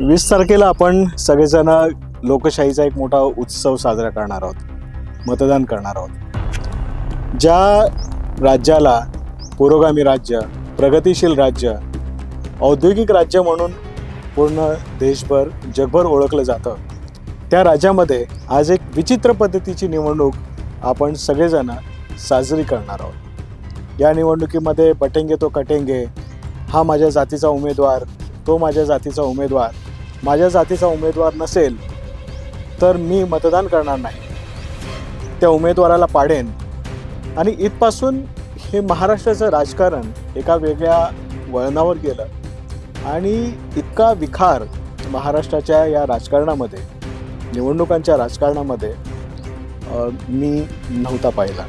वीस तारखेला आपण सगळेजण लोकशाहीचा एक मोठा उत्सव साजरा करणार आहोत. मतदान करणार आहोत. ज्या राज्याला पुरोगामी राज्य प्रगतिशील राज्य औद्योगिक राज्य म्हणून पूर्ण देशभर जगभर ओळखलं जातं त्या राज्यामध्ये आज एक विचित्र पद्धतीची निवडणूक आपण सगळेजण साजरी करणार आहोत. या निवडणुकीमध्ये बटेंगे तो कटेंगे हा माझ्या जातीचा उमेदवार तो माझ्या जातीचा उमेदवार माझ्या जातीचा उमेदवार नसेल तर मी मतदान करणार नाही. त्या उमेदवाराला पाडेन. आणि इथपासून हे महाराष्ट्राचं राजकारण एका वेगळ्या वळणावर गेलं. आणि इतका विखार महाराष्ट्राच्या या राजकारणामध्ये निवडणुकांच्या राजकारणामध्ये मी नव्हता पाहिला.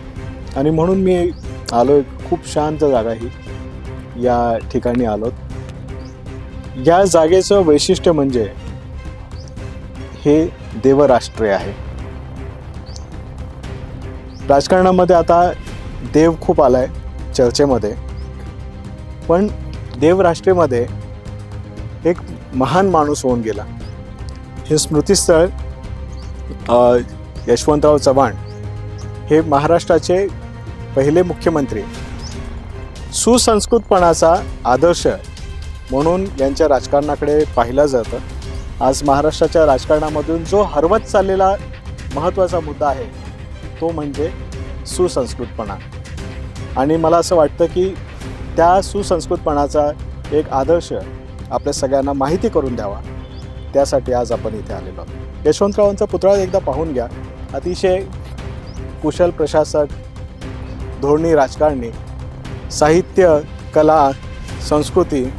आणि म्हणून मी आलो खूप शांत जागा ही या ठिकाणी आलोत. या जागेचं वैशिष्ट्य म्हणजे हे देवराष्ट्रीय आहे. राजकारणामध्ये आता देव खूप आलाय चर्चेमध्ये. पण देवराष्ट्रेमध्ये एक महान माणूस होऊन गेला. हे स्मृतिस्थळ यशवंतराव चव्हाण हे महाराष्ट्राचे पहिले मुख्यमंत्री. सुसंस्कृतपणाचा आदर्श म्हणून यांच्या राजकारणाकडे पाहिलं जातं. आज महाराष्ट्राच्या राजकारणामधून जो हरवत चाललेला महत्त्वाचा मुद्दा आहे तो म्हणजे सुसंस्कृतपणा. आणि मला असं वाटतं की त्या सुसंस्कृतपणाचा एक आदर्श आपल्या सगळ्यांना माहिती करून द्यावा. त्यासाठी आज आपण इथे आलेलो आहोत. यशवंतरावांचा पुतळा एकदा पाहून घ्या. अतिशय कुशल प्रशासक धोरणी राजकारणी साहित्य कला संस्कृती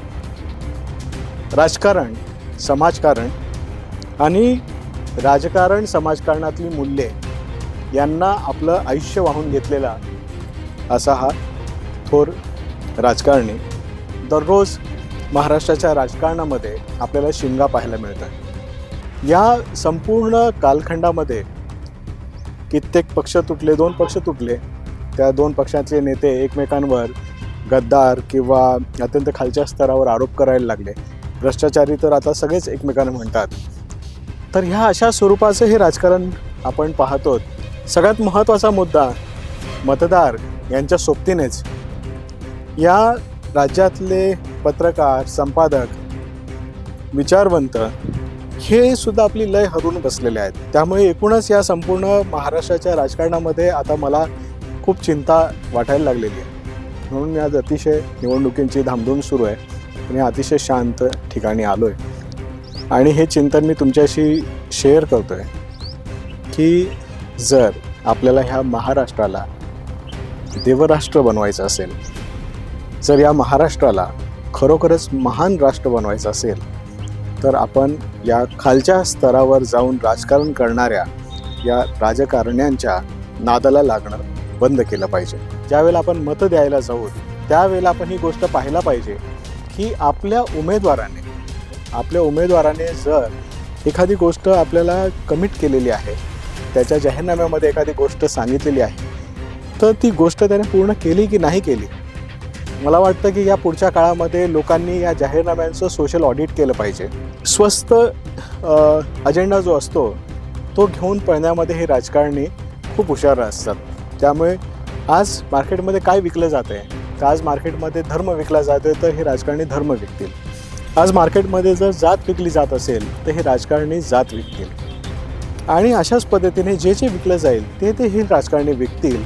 राजकारण समाजकारण आणि राजकारण समाजकारणातली मूल्ये यांना आपलं आयुष्य वाहून घेतलेला असा हा थोर राजकारणी दररोज महाराष्ट्राच्या राजकारणामध्ये आपल्याला शिंगा पाहायला मिळतात. या संपूर्ण कालखंडामध्ये कित्येक पक्ष तुटले दोन पक्ष तुटले. त्या दोन पक्षातले नेते एकमेकांवर गद्दार किंवा अत्यंत खालच्या स्तरावर आरोप करायला लागले. भ्रष्टाचारी तर आता सगळेच एकमेकांना म्हणतात. तर ह्या अशा स्वरूपाचं हे राजकारण आपण पाहतो. सगळ्यात महत्त्वाचा मुद्दा मतदार यांच्या सोबतीनेच. या राज्यातले पत्रकार संपादक विचारवंत हे सुद्धा आपली लय हरून बसलेले आहेत. त्यामुळे एकूणच या संपूर्ण महाराष्ट्राच्या राजकारणामध्ये आता मला खूप चिंता वाटायला लागलेली आहे. म्हणून मी आज अतिशय निवडणुकींची धामधूम सुरू आहे. आणि अतिशय शांत ठिकाणी आलो आहे आणि हे चिंतन मी तुमच्याशी शेअर करतो आहे की जर आपल्याला ह्या महाराष्ट्राला देवराष्ट्र बनवायचं असेल जर या महाराष्ट्राला खरोखरच महान राष्ट्र बनवायचं असेल तर आपण या खालच्या स्तरावर जाऊन राजकारण करणाऱ्या या राजकारण्यांच्या नादाला लागणं बंद केलं पाहिजे. ज्यावेळेला आपण मतं द्यायला जाऊ त्यावेळेला आपण ही गोष्ट पाहायला पाहिजे की आपल्या उमेदवाराने आपल्या उमेदवाराने जर एखादी गोष्ट आपल्याला कमिट केलेली आहे त्याच्या जाहीरनाम्यामध्ये एखादी गोष्ट सांगितलेली आहे तर ती गोष्ट त्याने पूर्ण केली की नाही केली? मला वाटतं की या पुढच्या काळामध्ये लोकांनी या जाहीरनाम्यांचं सोशल ऑडिट केलं पाहिजे. स्वस्त अजेंडा जो असतो तो घेऊन पळण्यामध्ये हे राजकारणी खूप हुशार असतात. त्यामुळे आज मार्केटमध्ये काय विकलं जात आहे तर आज मार्केटमध्ये धर्म विकला जातोय तर हे राजकारणी धर्म विकतील. आज मार्केटमध्ये जर जात विकली जात असेल तर हे राजकारणी जात विकतील. आणि अशाच पद्धतीने जे जे विकलं जाईल ते ते हे राजकारणी विकतील.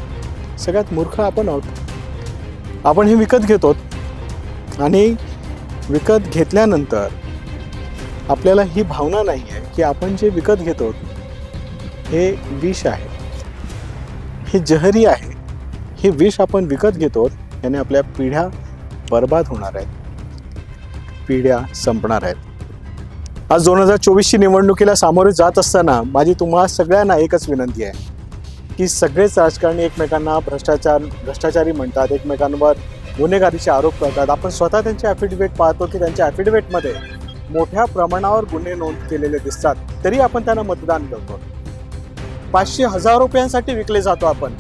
सगळ्यात मूर्ख आपण आहोत. आपण हे विकत घेतो. आणि विकत घेतल्यानंतर आपल्याला ही भावना नाही आहे की आपण जे विकत घेतो हे विष आहे. हे जहरी आहे. हे विष आपण विकत घेतो याने आपल्या पिढ्या बर्बाद होणार आहेत. पिढ्या संपणार आहेत. आज दोन हजार चोवीसची निवडणुकीला सामोरे जात असताना माझी तुम्हा सगळ्यांना एकच विनंती आहे की सगळेच राजकारणी एकमेकांना भ्रष्टाचार भ्रष्टाचारी म्हणतात. एकमेकांवर गुन्हेगारीचे आरोप करतात. आपण स्वतः त्यांचे ॲफिडेविट पाहतो की त्यांच्या ॲफिडेविटमध्ये मोठ्या प्रमाणावर गुन्हे नोंद केलेले दिसतात. तरी आपण त्यांना मतदान करतो. पाचशे हजार रुपयांसाठी विकले जातो आपण.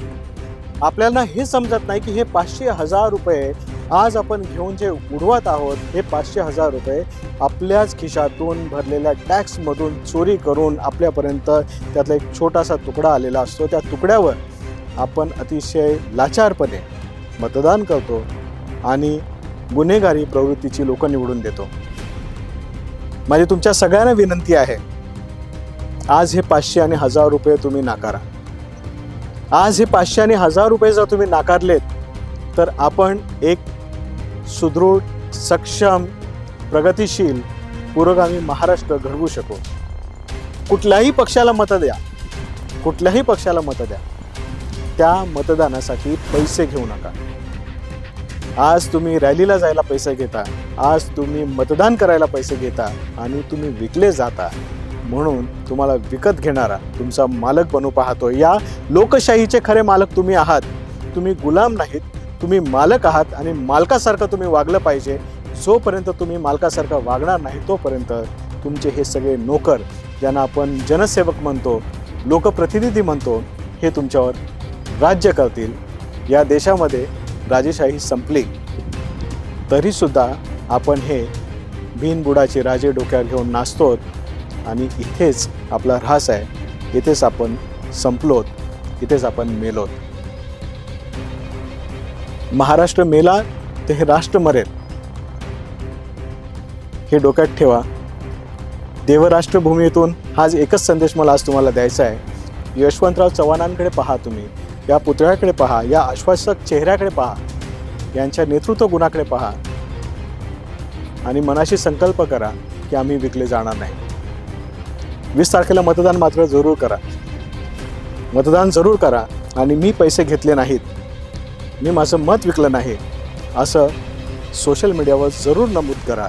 आपल्याला हे समजत नाही की हे पाचशे हजार रुपये आज आपण घेऊन जे उडवत आहोत हे पाचशे हजार रुपये आपल्याच खिशातून भरलेल्या टॅक्समधून चोरी करून आपल्यापर्यंत त्यातला एक छोटासा तुकडा आलेला असतो. त्या तुकड्यावर आपण अतिशय लाचारपणे मतदान करतो आणि गुन्हेगारी प्रवृत्तीची लोक निवडून देतो. माझी तुमच्या सगळ्यांना विनंती आहे आज हे पाचशे आणि हजार रुपये तुम्ही नाकारा. आज हे पाचशे आणि हजार रुपये जर तुम्ही नाकारलेत तर आपण एक सुदृढ सक्षम प्रगतिशील पुरोगामी महाराष्ट्र घडवू शकू. कुठल्याही पक्षाला मतं द्या. कुठल्याही पक्षाला मतं द्या. त्या मतदानासाठी पैसे घेऊ नका. आज तुम्ही रॅलीला जायला पैसे घेता. आज तुम्ही मतदान करायला पैसे घेता. आणि तुम्ही विकले जाता. म्हणून तुम्हाला विकत घेणारा तुमचा मालक बनू पाहतो या लोकशाहीचे खरे मालक तुम्ही आहात. तुम्ही गुलाम नाहीत. तुम्ही मालक आहात आणि मालकासारखं तुम्ही वागलं पाहिजे. जोपर्यंत तुम्ही मालकासारखं वागणार नाही तोपर्यंत तुमचे हे सगळे नोकर ज्यांना आपण जनसेवक म्हणतो लोकप्रतिनिधी म्हणतो हे तुमच्यावर राज्य करतील. या देशामध्ये राजेशाही संपली. तरीसुद्धा आपण हे बिनबुडाचे राजे डोक्यावर घेऊन नाचतो आणि इथेच आपला ऱ्हास आहे इथेच आपण संपलोत इथेच आपण मेलोत. महाराष्ट्र मेला तर हे राष्ट्र मरेल. हे डोक्यात ठेवा. देवराष्ट्रभूमीतून हाच एकच संदेश मला आज तुम्हाला द्यायचा आहे. यशवंतराव चव्हाणांकडे पहा तुम्ही या पुतळ्याकडे पहा या आश्वासक चेहऱ्याकडे पहा यांच्या नेतृत्व गुणाकडे पहा. आणि मनाशी संकल्प करा की आम्ही विकले जाणार नाही. वीस तारखेला मतदान मात्र जरूर करा. मतदान जरूर करा आणि मी पैसे घेतले नाहीत. मी माझं मत विकलं नाही. असं सोशल मीडियावर जरूर नमूद करा.